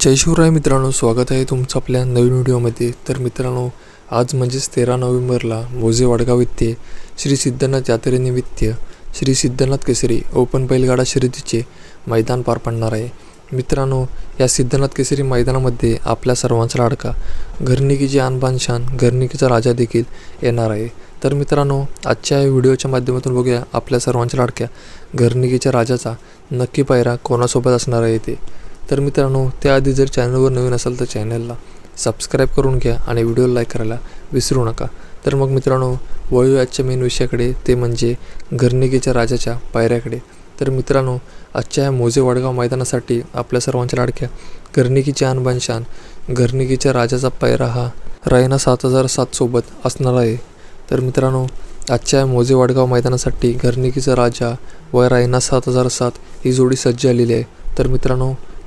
जय शिवराय मित्रांनो स्वागत आहे तुमचं आपल्या नवीन व्हिडिओमध्ये. तर मित्रांनो आज म्हणजेच तेरा नोव्हेंबरला मोजे वडगाव येथे श्री सिद्धनाथ यात्रेनिमित्त श्री सिद्धनाथ केसरी ओपन बैलगाडा शर्यतीचे मैदान पार पडणार आहे. मित्रांनो या सिद्धनाथ केसरी मैदानामध्ये आपल्या सर्वांचा लाडका घरनिकीची आणबान शान घरनिकीचा राजा देखील येणार आहे. तर मित्रांनो आजच्या व्हिडिओच्या माध्यमातून बघूया आपल्या सर्वांच्या लाडक्या घरनिकीच्या राजाचा नक्की पायरा कोणासोबत असणार आहे ते. तर मित्रांनो त्याआधी जर चॅनलवर नवीन असाल तर चॅनलला सबस्क्राईब करून घ्या आणि व्हिडिओ लाईक करायला विसरू नका. तर मग मित्रांनो वळू आजच्या मेन विषयाकडे ते म्हणजे घरनिकीच्या राजाच्या पायऱ्याकडे. तर मित्रांनो आजच्या या मोजे वडगाव मैदानासाठी आपल्या सर्वांच्या लाडक्या घरनिकीची आणबान शान घरनिकीच्या राजाचा पायरा हा रायना सात हजार सातसोबत असणार आहे. तर मित्रांनो आजच्या या मोजे वाडगाव मैदानासाठी घरनिकीचा राजा व रायना सात हजार सात ही जोडी सज्ज आलेली आहे. तर मित्रांनो